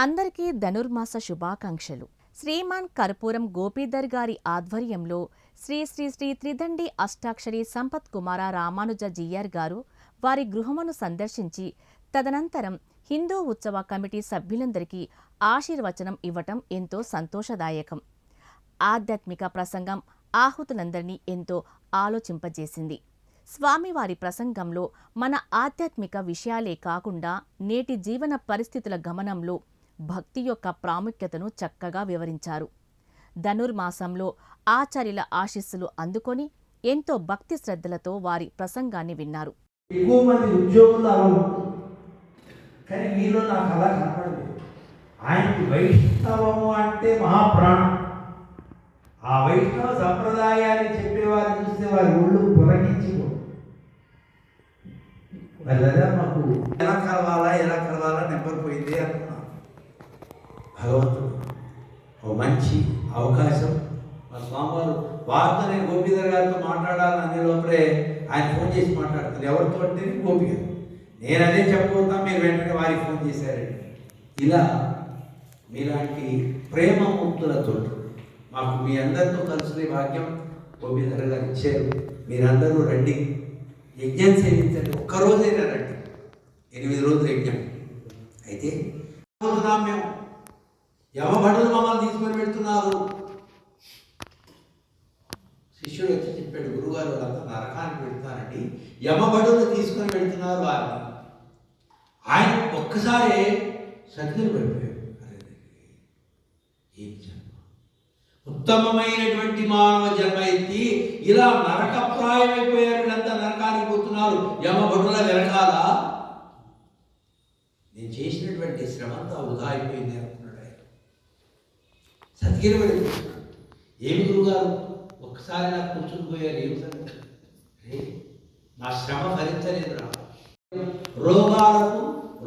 అందరికీ ధనుర్మాస శుభాకాంక్షలు. శ్రీమాన్ కర్పూరం గోపీధర్ గారి ఆధ్వర్యంలో శ్రీ శ్రీ శ్రీ త్రిదండి అష్టాక్షరి సంపత్ కుమార రామానుజ జీఆర్ గారు వారి గృహమును సందర్శించి తదనంతరం హిందూ ఉత్సవ కమిటీ సభ్యులందరికీ ఆశీర్వచనం ఇవ్వటం ఎంతో సంతోషదాయకం. ఆధ్యాత్మిక ప్రసంగం ఆహుతులందరినీ ఎంతో ఆలోచింపజేసింది. స్వామివారి ప్రసంగంలో మన ఆధ్యాత్మిక విషయాలే కాకుండా నేటి జీవన పరిస్థితుల గమనంలో భక్తి యొక్క ప్రాముఖ్యతను చక్కగా వివరించారు. ధనుర్మాసంలో ఆచార్యుల ఆశీస్సులు అందుకొని ఎంతో భక్తి శ్రద్ధలతో వారి ప్రసంగాన్ని విన్నారు. ఎక్కువ మంది ఉద్యోగులు కానీ మీలో నాకు అలా కనపడలేదు. ఆయనకి వైష్ణవము అంటే మహాప్రాణం. ఆ వైష్ణవ సంప్రదాయాన్ని చెప్పేవారు చూస్తే వారి ఒళ్ళు పొరగించిపో మరి మాకు ఎలా కలవాలా ఎలా కలవాలా నెంబర్ పోయింది అనుకున్నాను భగవంతుడు. ఒక మంచి అవకాశం. మా స్వామివారు వారితో నేను గోపీధర్ గారితో మాట్లాడాలని అనే లోపలే ఆయన ఫోన్ చేసి మాట్లాడుతారు ఎవరితో అంటే గోపి గారు నేను అదే చెప్పబోతా మీరు వెంటనే వారికి ఫోన్ చేశారండి ఇలా మీలాంటి ప్రేమమూర్తులతో మాకు మీ అందరితో కలిసి భాగ్యం గోపీధర్ గారు ఇచ్చారు. మీరందరూ రండి. యజ్ఞం సేవించండి ఒక్కరోజైనా రండి. ఎనిమిది రోజులు యజ్ఞం. అయితే మేము. యమభటులు మమ్మల్ని తీసుకొని పెడుతున్నారు శిష్యుడు వచ్చి చెప్పాడు గురుగారు వాళ్ళంతా నరకానికి పెడతానండి యమభటులు తీసుకొని పెడుతున్నారు వారిని ఆయన ఒక్కసారి సత్యులు పడిపోయాడు. ఏం జన్మ? ఉత్తమమైనటువంటి మానవ జన్మ ఎత్తి ఇలా నరకప్రాయమైపోయారు వీళ్ళంతా నరకానికి పోతున్నారు. యమభటుల వెనకాల నేను చేసినటువంటి శ్రమంతా వృధా అయిపోయింది. సత్గిరి వెళ్ళిపోతున్నాడు ఏమి గురుగారు ఒక్కసారి నాకు కూర్చుని పోయారు ఏమి సంగతి? నా శ్రమ భరించలేదురా రోగాలకు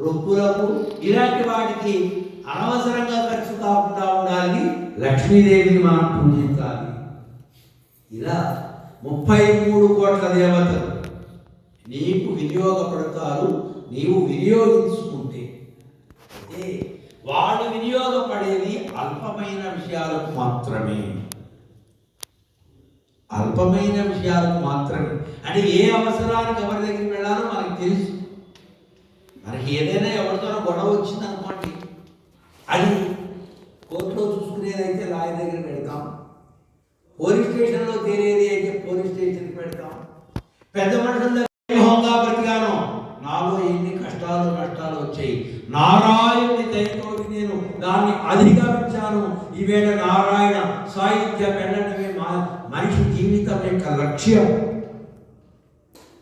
రొప్పులకు ఇలాంటి వాటికి అనవసరంగా ఖర్చు కాకుండా ఉండాలని లక్ష్మీదేవిని మనం పూజించాలి. ఇలా ముప్పై మూడు కోట్ల దేవతలు నీకు వినియోగపడతారు నీవు వినియోగించుకుంటే. అయితే వాళ్ళు వినియోగపడేది అల్పమైన విషయాలకు మాత్రమే. అల్పమైన విషయాలకు మాత్రమే. అంటే ఏ అవసరానికి ఎవరి దగ్గరికి వెళ్ళాలో మనకు తెలుసు. మనకి ఏదైనా ఎవరితోనో గొడవ వచ్చింది అనుకోండి అది కోర్టులో చూసుకునేదైతే లాయర్ దగ్గర పెడతాం. పోలీస్ స్టేషన్లో తేలేది అయితే పోలీస్ స్టేషన్కి పెడతాం. పెద్ద మనుషుల లక్ష్యం.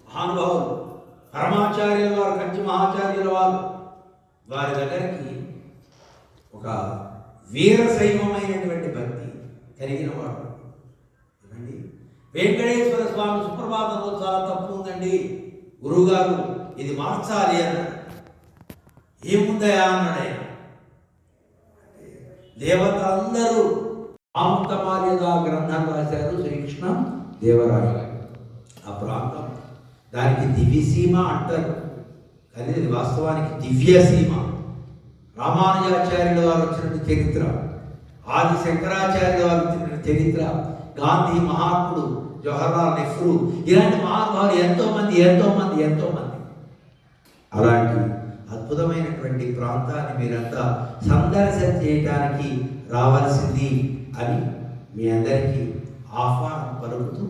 మహానుభావులు పరమాచార్యుల వారు కంచి మహాచార్యుల వారు వారి దగ్గరికి ఒక వీరశైవమైనటువంటి భక్తి కలిగిన వాడు. ఏమండి? వెంకటేశ్వర స్వామి సుప్రభాతంలో చాలా తప్పు ఉందండి. గురువుగారు ఇది మార్చాలి అన్నాడు. ఏముందయా అన్నాడు ఆయన. దేవతలందరూ ఆముక్తమార్యద గ్రంథం రాశారు శ్రీకృష్ణ. దేవరాయ ఆ ప్రాంతం. దానికి దివ్యసీమ అంటారు. కానీ ఇది వాస్తవానికి దివ్యసీమ రామానుజాచార్యుల వారు వచ్చినటువంటి చరిత్ర. ఆది శంకరాచార్యుల వారు వచ్చినటువంటి చరిత్ర. గాంధీ మహాత్ముడు జవహర్లాల్ నెహ్రూ. ఇలాంటి మహానుభావులు ఎంతోమంది ఎంతోమంది ఎంతోమంది. అలాంటి అద్భుతమైనటువంటి ప్రాంతాన్ని మీరంతా సందర్శన చేయడానికి రావాల్సింది అని మీ అందరికీ ఆహ్వానం పలుకుతూ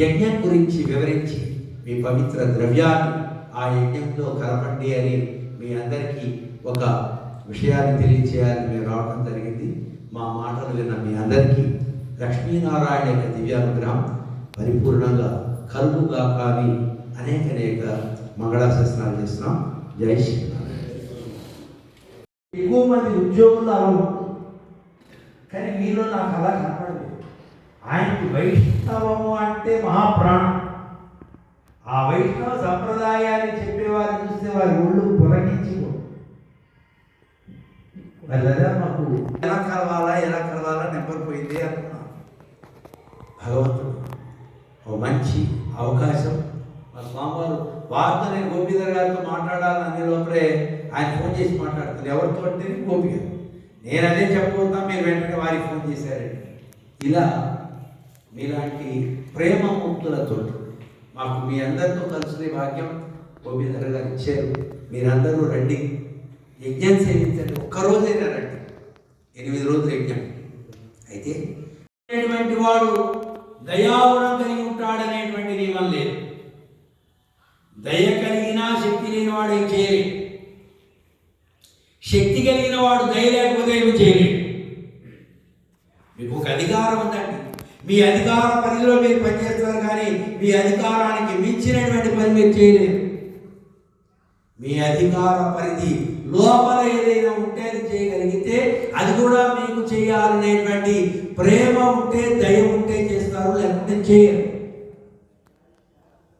యజ్ఞం గురించి వివరించి మీ పవిత్ర ద్రవ్యాన్ని ఆ యజ్ఞంలో కలపండి అని మీ అందరికీ ఒక విషయాన్ని తెలియచేయాలని మేము రావడం జరిగింది. మా మాటలు విన్న మీ అందరికీ లక్ష్మీనారాయణ యొక్క దివ్యానుగ్రహం పరిపూర్ణంగా కలుగుగా కానీ అనేక అనేక మంగళాశాసనాలు చేస్తున్నాం. జై శ్రీ ఎక్కువ మంది ఉద్యోగులు అలా కానీ మీలో నాకు అలా కనపడలేదు. ఆయనకి వైష్ణవము అంటే మహాప్రాణం. ఆ వైష్ణవ సంప్రదాయాన్ని చెప్పేవారు చూస్తే వారి ఒళ్ళు పొరగించుకో మరి మాకు ఎలా కలవాలా ఎలా కలవాలా నెంబర్ పోయింది అనుకున్నాం భగవంతుడు ఒక మంచి అవకాశం. మా స్వామివారు వారితో నేను గోపీధర్ గారితో మాట్లాడాలని అనే లోపలే ఆయన ఫోన్ చేసి మాట్లాడుతారు ఎవరితో అంటే గోపి గారు నేను అదే చెప్పబోతా మీరు వెంటనే వారికి ఫోన్ చేశారండి. ఇలా మీలాంటి ప్రేమ ముక్తులతో మాకు మీ అందరితో కలిసిన భాగ్యం గోవిందర్ గారు ఇచ్చారు. మీరందరూ రండి. యజ్ఞం సేవించండి ఒక్కరోజైనా రండి. ఎనిమిది రోజులు యజ్ఞం. అయితే అనేటువంటి వాడు దయాగుణం కలిగి ఉంటాడనేటువంటి నియమం లేదు. దయ కలిగినా శక్తి లేని వాడు ఏం చేయలేడు. శక్తి కలిగిన వాడు దయ లేకపోతే ఏమి చేయలేడు. మీకు ఒక అధికారం ఉందండి. మీ అధికార పరిధిలో మీరు పనిచేస్తారు కానీ మీ అధికారానికి మించినటువంటి పని మీరు చేయలేరు మీ అధికార పరిధి లోపల ఏదైనా ఉంటే అది చేయగలిగితే అది కూడా మీకు చేయాలనేటువంటి ప్రేమ ఉంటే దయ ఉంటే చేస్తారు లేకుంటే చేయరు.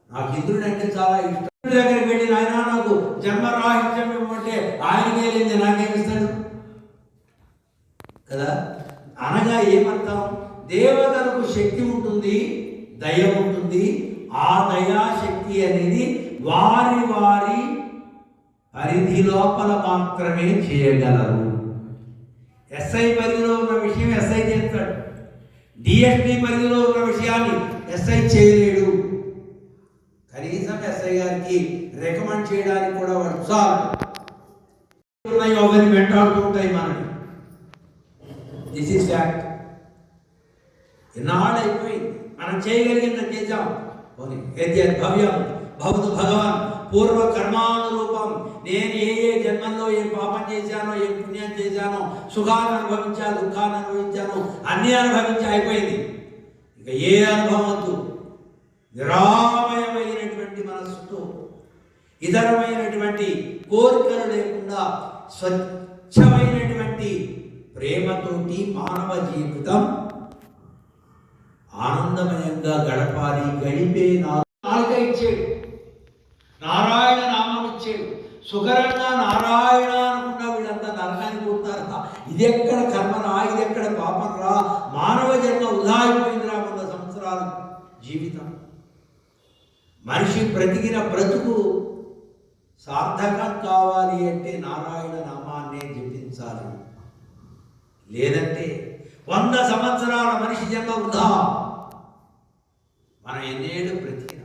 నాకు ఇంద్రుడు అంటే చాలా ఇష్టం. దగ్గరికి వెళ్ళి ఆయన నాకు జన్మరాహిత్యం ఇవ్వమంటే ఆయనకే లేని నాకేమిస్తాడు కదా? అనగా ఏమంటాం దేవతలకు శక్తి ఉంటుంది దయ ఉంటుంది. ఆ దయా శక్తి అనేది వారి వారి పరిధి లోపల మాత్రమే చేయగలరు. ఎస్ఐ పరిధిలో ఉన్న విషయం ఎస్ఐ చేస్తాడు. డిఎస్పి పరిధిలో ఉన్న విషయాన్ని ఎస్ఐ చేయలేడు. కనీసం ఎస్ఐ గారికి రికమెండ్ చేయడానికి కూడా వాడు చాలు. ఉన్నాయో అవన్నీ వెంటాడుతూ ఉంటాయి మనకి. దిస్ ఇస్ ఫ్యాక్ట్ ఎన్నాళ్ళు అయిపోయింది మనం చేయగలిగింది చేద్దాం పోనీ భవ్యం భవతు భగవాన్ పూర్వ కర్మానురూపం. నేను ఏ ఏ జన్మల్లో ఏ పాపం చేశానో ఏ పుణ్యం చేశానో సుఖాన్ని అనుభవించా దుఃఖాన్ని అనుభవించాను అన్నీ అనుభవించి అయిపోయింది. ఇక ఏ అనుభవం వద్దు. నిరామయమైనటువంటి మనస్సుతో ఇతరమైనటువంటి కోరికలు లేకుండా స్వచ్ఛమైనటువంటి ప్రేమతోటి మానవ జీవితం ఆనందమయంగా గడపాలి గడిపే నా- నాలుక ఇచ్చాడు. నారాయణ నామం ఇచ్చాడు. సుకరంగా నారాయణ అనుకున్న వీళ్ళంతా నరకానికి పోతారా ఇది ఎక్కడ కర్మరా? ఇది ఎక్కడ పాపంరా? మానవ జన్మ ఉదాయిపోయిందిరా వంద సంవత్సరాల జీవితం. మనిషి బ్రతికిన బ్రతుకు సార్థకం కావాలి అంటే నారాయణ నామాన్నే జపించాలి. లేదంటే వంద సంవత్సరాల మనిషి జన్మ వృధా. మనం ఎన్నేళ్ళు బ్రతికిన.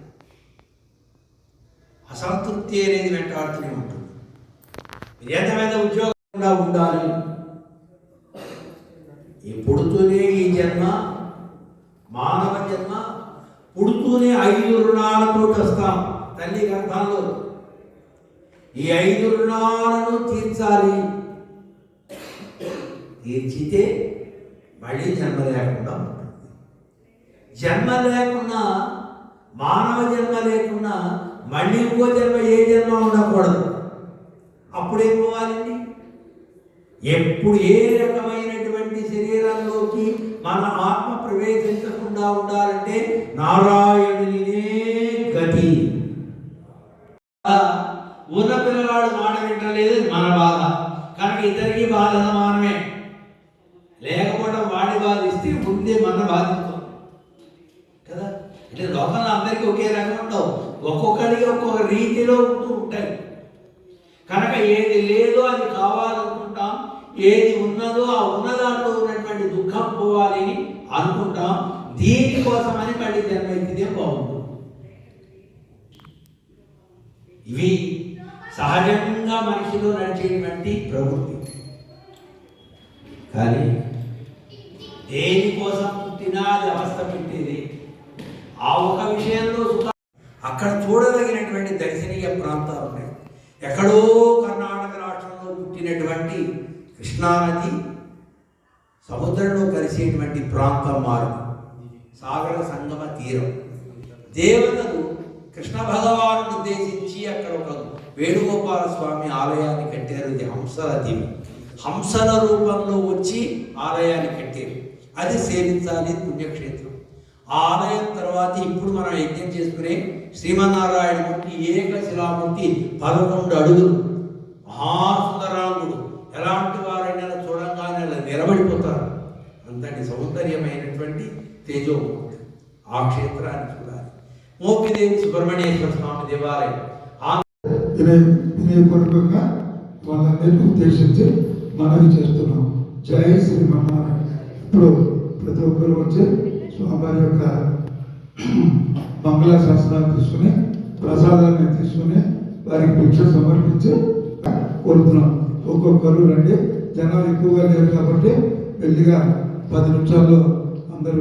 అసంతృప్తి అనేది వెంటాడుతూనే ఉంటుంది. విజేతమైన ఉద్యోగంగా ఉండాలి. ఈ పుడుతూనే ఈ జన్మ మానవ జన్మ పుడుతూనే ఐదు రుణాలతో వస్తాం తల్లి గర్భంలో. ఈ ఐదు రుణాలను తీర్చాలి. తీర్చితే మళ్ళీ జన్మ లేకుండా ఉంటుంది జన్మ లేకున్నా మానవ జన్మ లేకున్నా మళ్ళీ ఇంకో జన్మ ఏ జన్మ ఉండకూడదు. అప్పుడేం పోవాలండి? ఎప్పుడు ఏ రకమైనటువంటి శరీరంలోకి మన ఆత్మ ప్రవేశించకుండా ఉండాలంటే నారాయణునినే గతి. ఉన్న పిల్లవాడు మాట వింటలేదు మన బాధ. కనుక ఇద్దరికి బాధ సమానమే. లేకపోవడం వాడి బాధ ఇస్తే ముందే మన బాధిస్తాం అంటే లోకంలో అందరికీ ఒకే రకం ఉండవు. ఒక్కొక్కరికి ఒక్కొక్క రీతిలో ఉంటూ ఉంటాయి. కనుక ఏది లేదో అది కావాలనుకుంటాం ఏది ఉన్నదో ఆ ఉన్న దాంట్లో ఉన్నటువంటి దుఃఖం పోవాలి అని అనుకుంటాం. దీనికోసమని మళ్ళీ జన్మెత్తితే బాగుంటుంది. ఇవి సహజంగా మనిషిలో నడిచేటువంటి ప్రవృత్తి. కానీ దేనికోసం పుట్టినా అది అవస్థ పెట్టేది. ఆ ఒక విషయంలో సుఖ అక్కడ చూడదగినటువంటి దర్శనీయ ప్రాంతాలు ఉన్నాయి. ఎక్కడో కర్ణాటక రాష్ట్రంలో పుట్టినటువంటి కృష్ణానది సముద్రంలో కలిసేటువంటి ప్రాంతం మారు. సాగర సంగమ తీరం. దేవతలు కృష్ణ భగవాను ఉద్దేశించి అక్కడ ఒక వేణుగోపాల స్వామి ఆలయాన్ని కట్టారు. ఇది హంసల దీవి హంసల రూపంలో వచ్చి ఆలయాన్ని కట్టారు. అది సేవించాలి పుణ్యక్షేత్రం. ఆ ఆలయం తర్వాత ఇప్పుడు మనం యజ్ఞం చేసుకునే శ్రీమన్నారాయణమూర్తి ఏకశిలామూర్తి పదకొండు అడుగులు. మహాసుందరాంగుడు. ఎలాంటి వారైనా చూడంగానే అలా నిలబడిపోతారు. అంతటి సౌందర్యమైనటువంటి తేజోమూర్తి ఆ క్షేత్రాన్ని చూడాలి. మోపిదేవి సుబ్రహ్మణ్యేశ్వర స్వామి దేవాలయం. ఆ వాళ్ళందరినీ ఉద్దేశించి మనవి చేస్తున్నాం. జై శ్రీమన్నారాయణ ఇప్పుడు ప్రతి ఒక్కరు వచ్చి స్వామివారి యొక్క మంగళ శాస్త్రాలు తీసుకుని ప్రసాదాన్ని తీసుకుని వారికి భిక్ష సమర్పించి కోరుతున్నాం. ఒక్కొక్కరు రండి. జనాలు ఎక్కువగా లేరు కాబట్టి వెళ్ళిగా పది నిమిషాల్లో